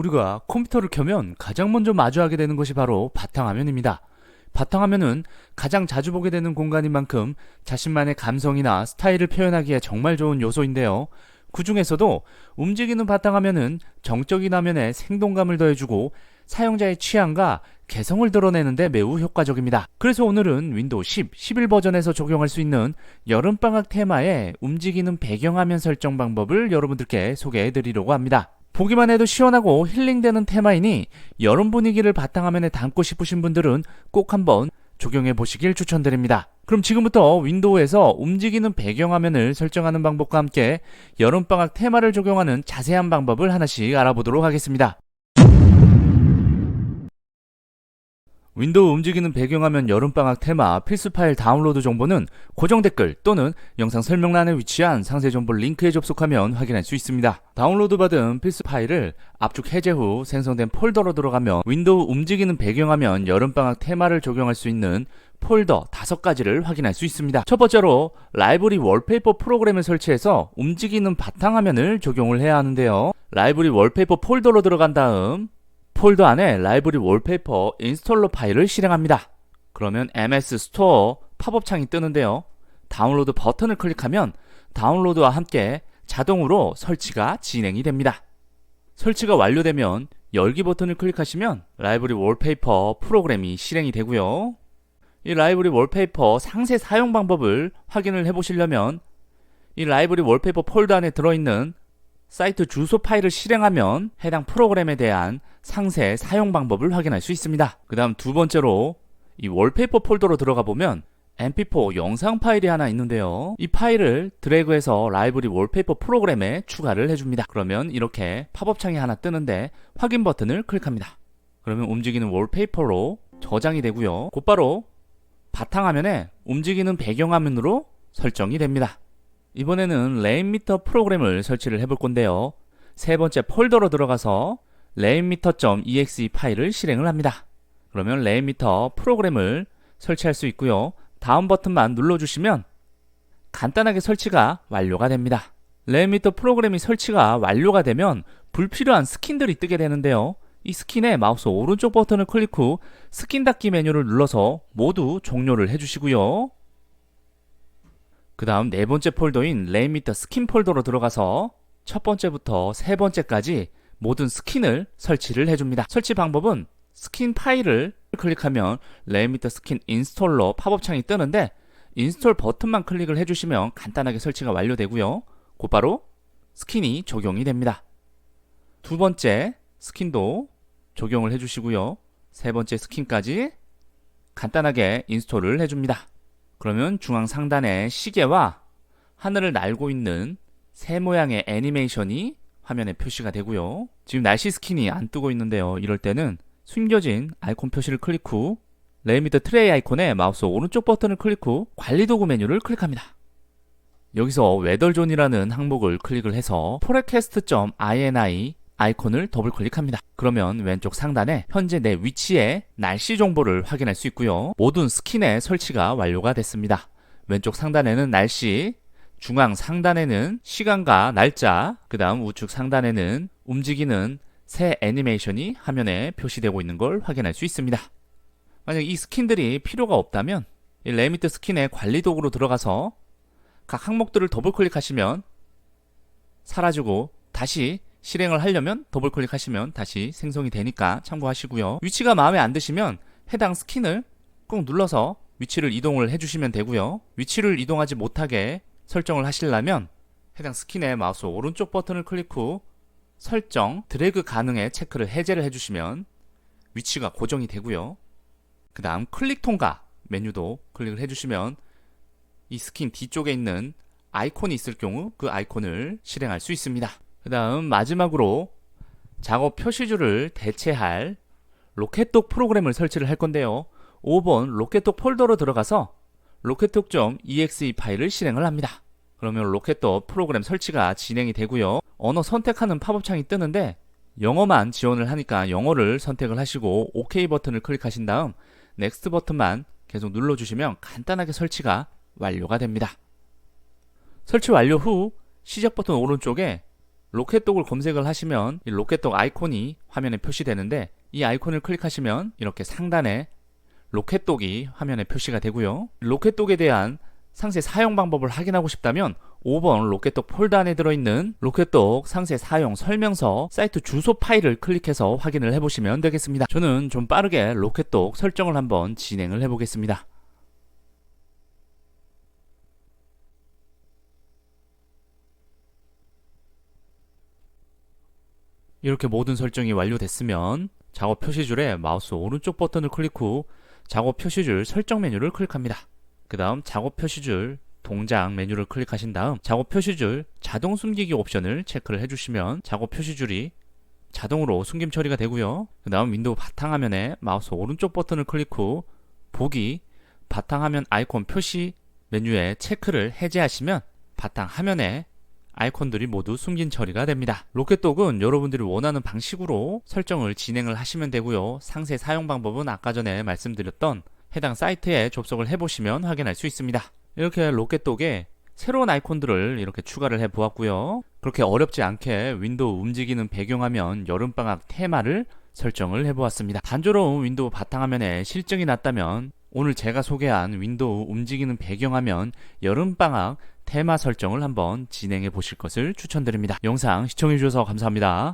우리가 컴퓨터를 켜면 가장 먼저 마주하게 되는 것이 바로 바탕화면입니다. 바탕화면은 가장 자주 보게 되는 공간인 만큼 자신만의 감성이나 스타일을 표현하기에 정말 좋은 요소인데요. 그 중에서도 움직이는 바탕화면은 정적인 화면에 생동감을 더해주고 사용자의 취향과 개성을 드러내는데 매우 효과적입니다. 그래서 오늘은 윈도우 10, 11 버전에서 적용할 수 있는 여름방학 테마의 움직이는 배경화면 설정 방법을 여러분들께 소개해 드리려고 합니다. 보기만 해도 시원하고 힐링되는 테마이니 여름 분위기를 바탕화면에 담고 싶으신 분들은 꼭 한번 적용해 보시길 추천드립니다. 그럼 지금부터 윈도우에서 움직이는 배경화면을 설정하는 방법과 함께 여름방학 테마를 적용하는 자세한 방법을 하나씩 알아보도록 하겠습니다. 윈도우 움직이는 배경화면 여름방학 테마 필수 파일 다운로드 정보는 고정 댓글 또는 영상 설명란에 위치한 상세 정보 링크에 접속하면 확인할 수 있습니다. 다운로드 받은 필수 파일을 압축 해제 후 생성된 폴더로 들어가면 윈도우 움직이는 배경화면 여름방학 테마를 적용할 수 있는 폴더 다섯 가지를 확인할 수 있습니다. 첫 번째로 라이브리 월페이퍼 프로그램을 설치해서 움직이는 바탕화면을 적용을 해야 하는데요. 라이브리 월페이퍼 폴더로 들어간 다음 폴더 안에 라이브리 월페이퍼 인스톨러 파일을 실행합니다. 그러면 MS 스토어 팝업 창이 뜨는데요. 다운로드 버튼을 클릭하면 다운로드와 함께 자동으로 설치가 진행이 됩니다. 설치가 완료되면 열기 버튼을 클릭하시면 라이브리 월페이퍼 프로그램이 실행이 되고요. 이 라이브리 월페이퍼 상세 사용 방법을 확인을 해 보시려면 이 라이브리 월페이퍼 폴더 안에 들어있는 사이트 주소 파일을 실행하면 해당 프로그램에 대한 상세 사용 방법을 확인할 수 있습니다. 그 다음 두 번째로 이 월페이퍼 폴더로 들어가 보면 mp4 영상 파일이 하나 있는데요. 이 파일을 드래그해서 라이브리 월페이퍼 프로그램에 추가를 해줍니다. 그러면 이렇게 팝업 창이 하나 뜨는데 확인 버튼을 클릭합니다. 그러면 움직이는 월페이퍼로 저장이 되고요. 곧바로 바탕화면에 움직이는 배경화면으로 설정이 됩니다. 이번에는 레인미터 프로그램을 설치를 해볼 건데요. 세 번째 폴더로 들어가서 레인미터.exe 파일을 실행을 합니다. 그러면 레인미터 프로그램을 설치할 수 있고요. 다음 버튼만 눌러주시면 간단하게 설치가 완료가 됩니다. 레인미터 프로그램이 설치가 완료가 되면 불필요한 스킨들이 뜨게 되는데요. 이 스킨의 마우스 오른쪽 버튼을 클릭 후 스킨 닫기 메뉴를 눌러서 모두 종료를 해주시고요. 그 다음 네 번째 폴더인 레인미터 스킨 폴더로 들어가서 첫 번째부터 세 번째까지 모든 스킨을 설치를 해줍니다. 설치 방법은 스킨 파일을 클릭하면 레인미터 스킨 인스톨러 팝업 창이 뜨는데 인스톨 버튼만 클릭을 해주시면 간단하게 설치가 완료되고요. 곧바로 스킨이 적용이 됩니다. 두 번째 스킨도 적용을 해주시고요. 세 번째 스킨까지 간단하게 인스톨을 해줍니다. 그러면 중앙 상단에 시계와 하늘을 날고 있는 새 모양의 애니메이션이 화면에 표시가 되고요. 지금 날씨 스킨이 안 뜨고 있는데요. 이럴 때는 숨겨진 아이콘 표시를 클릭 후 레이미터 트레이 아이콘에 마우스 오른쪽 버튼을 클릭 후 관리 도구 메뉴를 클릭합니다. 여기서 웨더존이라는 항목을 클릭을 해서 forecast.ini 아이콘을 더블 클릭합니다. 그러면 왼쪽 상단에 현재 내 위치의 날씨 정보를 확인할 수 있고요. 모든 스킨의 설치가 완료가 됐습니다. 왼쪽 상단에는 날씨, 중앙 상단에는 시간과 날짜, 그 다음 우측 상단에는 움직이는 새 애니메이션이 화면에 표시되고 있는 걸 확인할 수 있습니다. 만약 이 스킨들이 필요가 없다면 이 레미트 스킨의 관리 도구로 들어가서 각 항목들을 더블 클릭하시면 사라지고 다시 실행을 하려면 더블 클릭하시면 다시 생성이 되니까 참고하시고요. 위치가 마음에 안 드시면 해당 스킨을 꾹 눌러서 위치를 이동을 해주시면 되고요. 위치를 이동하지 못하게 설정을 하시려면 해당 스킨의 마우스 오른쪽 버튼을 클릭 후 설정 드래그 가능에 체크를 해제를 해주시면 위치가 고정이 되고요. 그 다음 클릭 통과 메뉴도 클릭을 해주시면 이 스킨 뒤쪽에 있는 아이콘이 있을 경우 그 아이콘을 실행할 수 있습니다. 그 다음 마지막으로 작업 표시줄을 대체할 로켓독 프로그램을 설치를 할 건데요. 5번 로켓독 폴더로 들어가서 로켓독.exe 파일을 실행을 합니다. 그러면 로켓독 프로그램 설치가 진행이 되고요. 언어 선택하는 팝업 창이 뜨는데 영어만 지원을 하니까 영어를 선택을 하시고 OK 버튼을 클릭하신 다음 넥스트 버튼만 계속 눌러주시면 간단하게 설치가 완료가 됩니다. 설치 완료 후 시작 버튼 오른쪽에 로켓독을 검색을 하시면 이 로켓독 아이콘이 화면에 표시되는데 이 아이콘을 클릭하시면 이렇게 상단에 로켓독이 화면에 표시가 되고요. 로켓독에 대한 상세 사용 방법을 확인하고 싶다면 5번 로켓독 폴더 안에 들어있는 로켓독 상세 사용 설명서 사이트 주소 파일을 클릭해서 확인을 해보시면 되겠습니다. 저는 좀 빠르게 로켓독 설정을 한번 진행을 해보겠습니다. 이렇게 모든 설정이 완료됐으면 작업 표시줄에 마우스 오른쪽 버튼을 클릭 후 작업 표시줄 설정 메뉴를 클릭합니다. 그 다음 작업 표시줄 동작 메뉴를 클릭하신 다음 작업 표시줄 자동 숨기기 옵션을 체크를 해주시면 작업 표시줄이 자동으로 숨김 처리가 되고요. 그 다음 윈도우 바탕화면에 마우스 오른쪽 버튼을 클릭 후 보기 바탕화면 아이콘 표시 메뉴에 체크를 해제하시면 바탕화면에 아이콘들이 모두 숨긴 처리가 됩니다. 로켓독은 여러분들이 원하는 방식으로 설정을 진행을 하시면 되고요. 상세 사용 방법은 아까 전에 말씀드렸던 해당 사이트에 접속을 해보시면 확인할 수 있습니다. 이렇게 로켓독에 새로운 아이콘들을 이렇게 추가를 해 보았고요. 그렇게 어렵지 않게 윈도우 움직이는 배경화면 여름방학 테마를 설정을 해 보았습니다. 단조로운 윈도우 바탕화면에 실증이 났다면 오늘 제가 소개한 윈도우 움직이는 배경화면 여름방학 테마 설정을 한번 진행해 보실 것을 추천드립니다. 영상 시청해 주셔서 감사합니다.